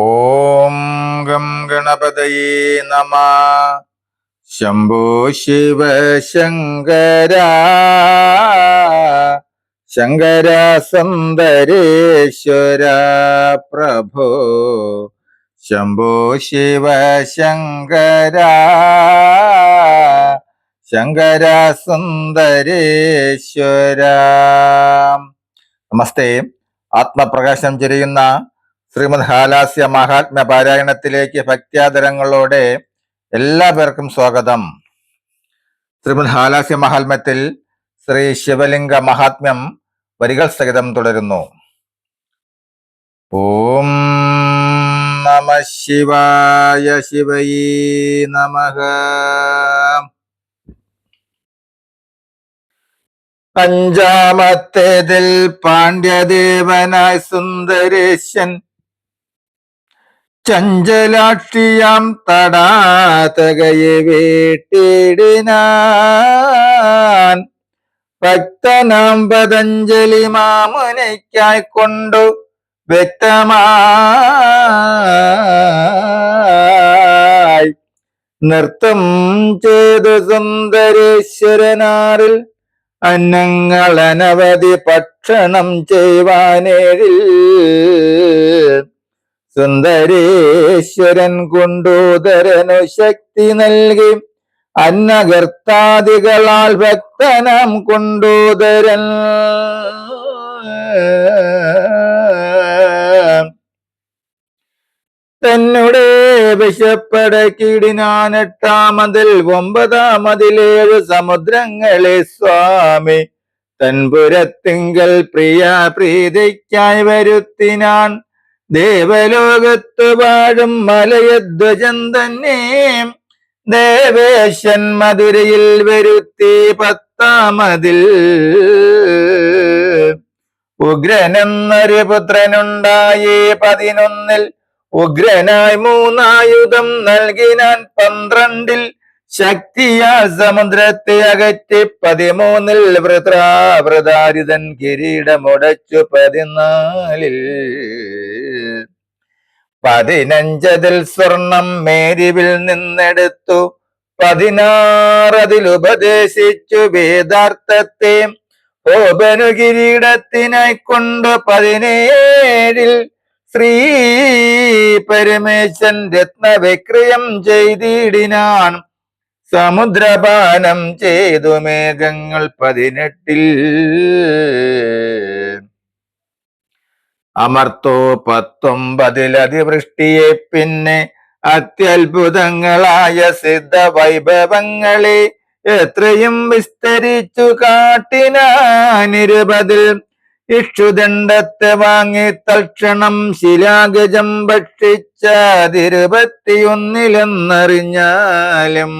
ഓം gum ഗണപതയേ നമ. ശംഭോ ശിവ ശങ്കര. ശങ്കര സുന്ദരേശ്വര പ്രഭോ. ശംഭോ ശിവ ശങ്കര. ശങ്കര സുന്ദരേശ്വര. നമസ്തേ. ആത്മപ്രകാശം ചൊരിയുന്ന ശ്രീമദ് ഹാലാസ്യ മഹാത്മ്യ പാരായണത്തിലേക്ക് ഭക്ത്യാദരങ്ങളോടെ എല്ലാ പേർക്കും സ്വാഗതം. ശ്രീമദ് ഹാലാസ്യ മഹാത്മ്യത്തിൽ ശ്രീ ശിവലിംഗ മഹാത്മ്യം വരികൾ സഹിതം തുടരുന്നു. ഓം നമ ശിവായ ശിവയേ നമഃ. അഞ്ചാമത്തേതിൽ പാണ്ഡ്യദേവനായ സുന്ദരേശൻ ചഞ്ചലാക്ഷിയാം തടാതകയെ വീട്ടിടിനാൻ. ഭക്തനാം പതഞ്ജലി മാമുനയ്ക്കായി കൊണ്ടു വ്യക്തമായി നൃത്തം ചെയ്തു സുന്ദരേശ്വരനാറിൽ അന്നങ്ങൾ അനവധി ഭക്ഷണം ചെയ്യുവാനേഴിൽ. സുന്ദരേശ്വരൻ കൊണ്ടൂതരനു ശക്തി നൽകി. അന്നകർത്താദികളാൽ ഭക്തനം കൊണ്ടൂതരൻ. തന്നെ വിശപ്പടക്കിടിനാനെട്ടാമതിൽ ഒമ്പതാമതിലേഴ് സമുദ്രങ്ങളെ സ്വാമി. തൻപുരത്തിങ്കൽ പ്രിയ പ്രീതിക്കായി വരുത്തിനാൻ ദേവലോകത്ത് വാഴും മലയധ്വജൻ തന്നെ. ദേവേശൻ മധുരയിൽ വരുത്തി പത്താമതിൽ. ഉഗ്രനെന്നൊരു പുത്രനുണ്ടായി പതിനൊന്നിൽ. ഉഗ്രനായി മൂന്നായുധം നൽകിനാൻ പന്ത്രണ്ടിൽ. ശക്തിയാൽ സമുദ്രത്തെ അകറ്റി പതിമൂന്നിൽ വൃത്രാവൃതാരിതൻ കിരീടമുടച്ചു പതിനാലിൽ. പതിനഞ്ചതിൽ സ്വർണം മേരിവിൽ നിന്നെടുത്തു. പതിനാറതിൽ ഉപദേശിച്ചു വേദാർത്ഥത്തെ. ഓപനു കിരീടത്തിനായി കൊണ്ട് പതിനേഴിൽ ശ്രീ പരമേശൻ രത്നവിക്രയം ചെയ്തിടിനാൻ. സമുദ്രപാനം ചെയ്തു മേഘങ്ങൾ പതിനെട്ടിൽ. അമർത്തോ പത്തൊമ്പതിൽ അതിവൃഷ്ടിയെ പിന്നെ അത്യത്ഭുതങ്ങളായ സിദ്ധ വൈഭവങ്ങളെ എത്രയും വിസ്തരിച്ചു കാട്ടിനാനിരുപതിൽ. ഇക്ഷുദണ്ഡത്തെ വാങ്ങി തൽക്ഷണം ശിലാഗജം ഭക്ഷിച്ച തിരുപത്തിയൊന്നിലെന്നറിഞ്ഞാലും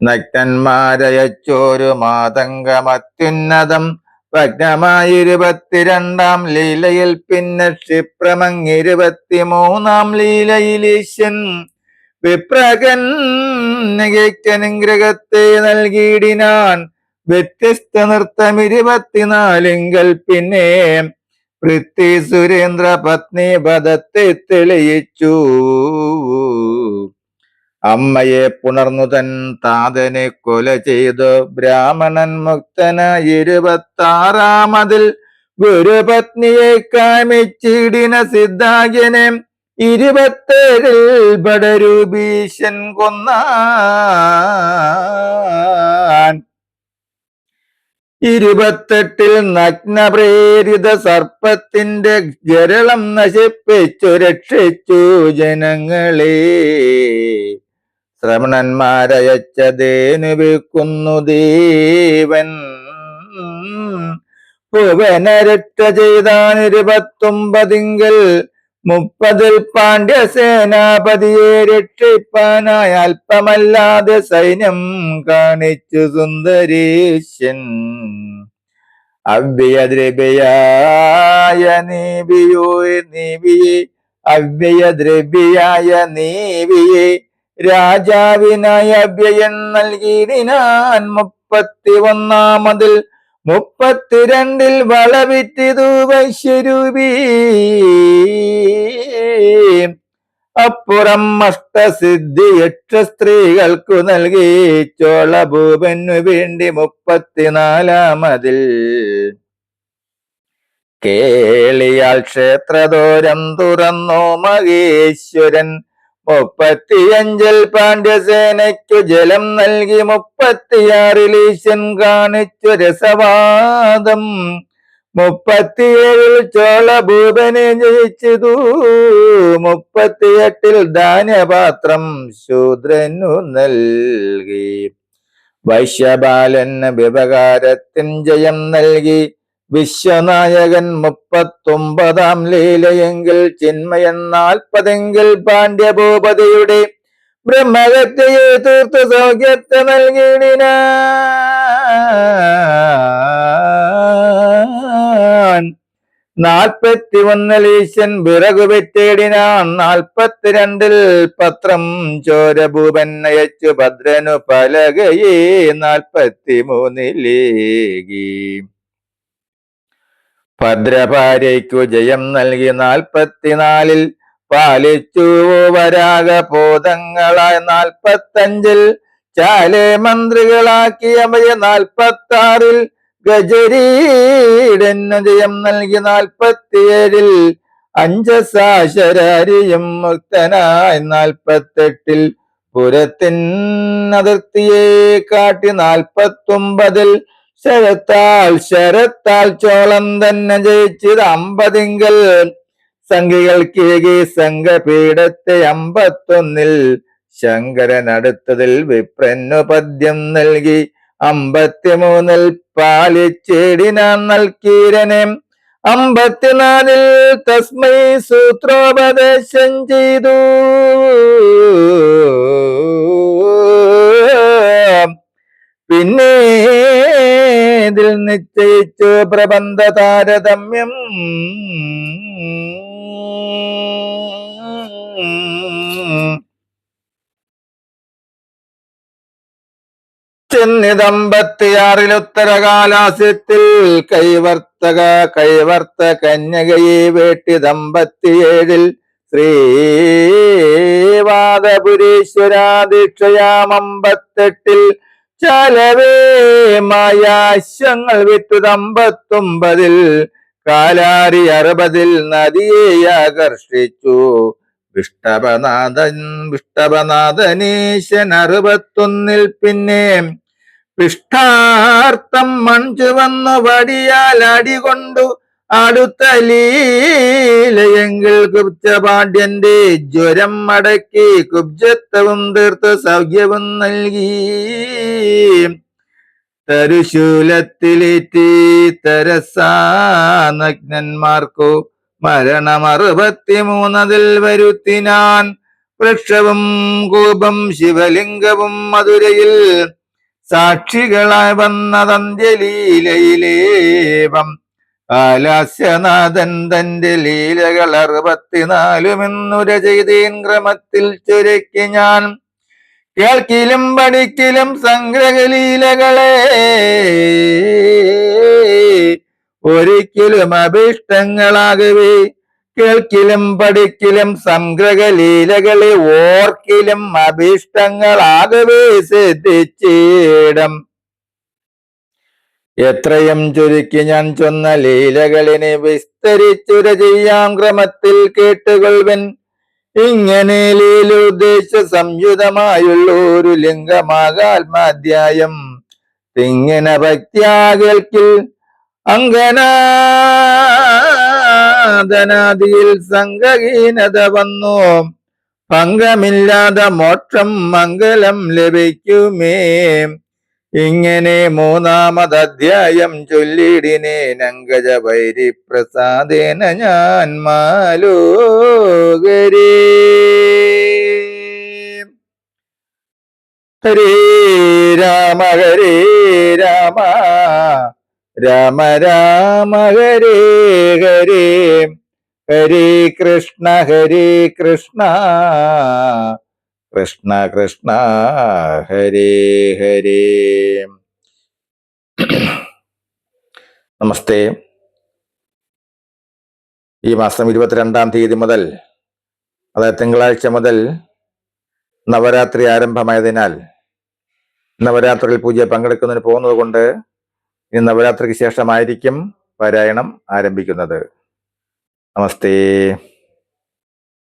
നഗ്നന്മാരയച്ചോരു മാതങ്കമത്യുന്നതം ഭഗ്നമായിരുപത്തിരണ്ടാം ലീലയിൽ പിന്നെ ക്ഷിപ്രമങ്ങിരുപത്തിമൂന്നാം ഈശൻ വിപ്രകൻ നിഗ്രഹത്തെ നൽകിയിടിനാൻ വ്യത്യസ്ത നൃത്തം ഇരുപത്തിനാലിങ്കൽ പിന്നെ പൃഥ്വി സുരേന്ദ്ര പത്നി പദത്തെ തെളിയിച്ചു. അമ്മയെ പുണർന്നു തൻ താതനെ കൊല ചെയ്തു. ബ്രാഹ്മണൻ മുക്തന ഇരുപത്താറാമതിൽ ഗുരുപത്നിയെ കാമിച്ചിടിന സിദ്ധാഗ്യനെ ഇരുപത്തേഴിൽ ബടരൂപീശൻ കൊന്ന ഇരുപത്തെട്ടിൽ നഗ്നപ്രേരിത സർപ്പത്തിന്റെ ഗരളം നശിപ്പിച്ചു രക്ഷിച്ചു ജനങ്ങളെ. ശ്രമണന്മാരയച്ചതേനു വിൽക്കുന്നു ദേവൻ ഭുവനരക്ഷ ചെയ്താൻ ഇരുപത്തൊമ്പതിങ്കൽ മുപ്പതിൽ പാണ്ഡ്യ സേനാപതിയെ രക്ഷിപ്പാനായി അല്പമല്ലാതെ സൈന്യം കാണിച്ചു സുന്ദരീശൻ. അവ്യദ്രവ്യായ നീവിയോ നീവിയെ അവ്യയദ്രവ്യായ നീവിയെ രാജാവിനായ അഭ്യയൻ നൽകിയിടിനാൻ മുപ്പത്തി ഒന്നാമതിൽ മുപ്പത്തിരണ്ടിൽ വളവിറ്റിതു വൈശ്യരൂപി. അപ്പുറം അഷ്ടസിദ്ധി എട്ട് സ്ത്രീകൾക്കു നൽകി. ചോളഭൂപനു വേണ്ടി മുപ്പത്തിനാലാമതിൽ. കേളിയാൽ ക്ഷേത്രദോരം തുറന്നു മഹേശ്വരൻ മുപ്പത്തിയഞ്ചിൽ പാണ്ഡ്യസേനയ്ക്കു ജലം നൽകി മുപ്പത്തിയാറിൽ ഈശൻ കാണിച്ചു രസവാദം. മുപ്പത്തിയേഴിൽ ചോളഭൂപനെ ജയിച്ചതു. മുപ്പത്തിയെട്ടിൽ ധാന്യപാത്രം ശൂദ്രനു നൽകി. വൈശ്യബാലന് വ്യവകാരത്തിൻ ജയം നൽകി. വിശ്വനായകൻ മുപ്പത്തൊമ്പതാം ലീലയെങ്കിൽ ചിന്മയൻ നാൽപ്പതെങ്കിൽ പാണ്ഡ്യഭൂപതിയുടെ ബ്രഹ്മഗത്യെ തീർത്ത് സൗഖ്യത്തെ നൽകിയിടിന നാൽപ്പത്തി ഒന്നിൽ ഈശൻ വിറകു വെറ്റേടിനാൻ. നാൽപ്പത്തിരണ്ടിൽ പത്രം ചോരഭൂപൻ അയച്ചു ഭദ്രനു പലകയെ നാൽപ്പത്തി മൂന്നിലേകി ഭദ്രഭാര്യയ്ക്കു ജയം നൽകി നാൽപ്പത്തിനാലിൽ പാലിച്ചു വരാഗബോധങ്ങളായി നാൽപ്പത്തഞ്ചിൽ ചാലെ മന്ത്രികളാക്കിയവയെ നാൽപ്പത്തി ആറിൽ ഗജരീടന്നു ജയം നൽകി നാൽപ്പത്തിയേഴിൽ അഞ്ചസാശരാരിയും മുക്തനായി നാൽപ്പത്തെട്ടിൽ പുരത്തിൻ അതിർത്തിയെ കാട്ടി നാൽപ്പത്തൊമ്പതിൽ ശരത്താൽ ശരത്താൽ ചോളം തന്നെ ജയിച്ചത് അമ്പതിങ്കൽ. സംഖ്യകൾക്കേകി സംഘപീഠത്തെ അമ്പത്തൊന്നിൽ. ശങ്കരൻ അടുത്തതിൽ പദ്യം നൽകി. അമ്പത്തിമൂന്നിൽ പാലിച്ചേടിനാൻ നൽകീരനെ. അമ്പത്തിനാലിൽ തസ്മൈ സൂത്രോപദേശം ചെയ്തു. പിന്നെ ഇതിൽ നിശ്ചയിച്ചു പ്രബന്ധ താരതമ്യം ചെന്നിതമ്പത്തിയാറിൽ ഉത്തരകാലാസ്യത്തിൽ കൈവർത്തക കൈവർത്ത കന്യകയെ വേട്ടി ദമ്പത്തിയേഴിൽ ശ്രീവാദപുരീശ്വരാദീക്ഷയാമമ്പത്തെട്ടിൽ ചലവേ വിറ്റു തമ്പത്തൊമ്പതിൽ കാലാരി അറുപതിൽ നദിയെ ആകർഷിച്ചു. വിഷ്ടപനാഥൻ വിഷ്ടപനാഥനീശൻ അറുപത്തൊന്നിൽ പിന്നെ പിഷ്ടാർത്ഥം മൺചുവന്നു വടിയാൽ അടികൊണ്ടു അടുത്ത ലീലയെങ്കിൽ കുബ്ജപാണ്ഡ്യന്റെ ജ്വരം മടക്കി കുബ്ജത്വവും തീർത്ത് സൗഖ്യവും നൽകി. തരുശൂലത്തിലേറ്റി തരസാനഗ്നന്മാർക്കു മരണം അറുപത്തിമൂന്നതിൽ വരുത്തിനാൻ വൃക്ഷവും കൂപം ശിവലിംഗവും മധുരയിൽ സാക്ഷികളായി വന്നതന്ത്യലീലയിലേവം ആലാസ്യനാഥൻ തന്റെ ലീലകൾ അറുപത്തിനാലുമെന്നു രചയിതീൻ ക്രമത്തിൽ ചുരുക്കി ഞാൻ. കേൾക്കിലും പഠിക്കിലും സംഗ്രഹലീലകളെ ഒരിക്കലും അഭീഷ്ടങ്ങളാകവേ. കേൾക്കിലും പഠിക്കിലും സംഗ്രഹലീലകളെ ഓർക്കിലും അഭീഷ്ടങ്ങളാകവേ. സിദ്ധിച്ചിടം എത്രയും ചുരുക്കി ഞാൻ ചൊന്ന ലീലകളിനെ വിസ്തരിച്ചുര ചെയ്യാം ക്രമത്തിൽ കേട്ടുകൊള്ളുവൻ ഇങ്ങനെ ലീലോദ്ദേശ സംയുതമായുള്ള ഒരു ലിംഗമാകാത്മാധ്യായം. തിങ്ങന ഭക്തിയാകൽക്കിൽ അങ്കനാദനാദിയിൽ സംഘഹീനത വന്നു. പങ്കമില്ലാതെ മോക്ഷം മംഗലം ലഭിക്കുമേ. ഇങ്ങനെ മൂന്നാമത് അധ്യായം ചൊല്ലിടിനെ നങ്കജ വൈരി പ്രസാദേന ഞാൻ മാലോകരേ. രാമ ഹരേ രാമ രാമ രാമ ഹരേ ഹരേ. ഹരേ കൃഷ്ണ ഹരേ കൃഷ്ണ. കൃഷ്ണ കൃഷ്ണ ഹരേ ഹരേ. നമസ്തേ. ഈ മാസം ഇരുപത്തിരണ്ടാം തീയതി മുതൽ അതായത് തിങ്കളാഴ്ച മുതൽ നവരാത്രി ആരംഭമായതിനാൽ നവരാത്രിയിൽ പൂജ പങ്കെടുക്കുന്നതിന് പോകുന്നത് കൊണ്ട് ഇനി നവരാത്രിക്ക് ശേഷമായിരിക്കും പാരായണം ആരംഭിക്കുന്നത്. നമസ്തേ.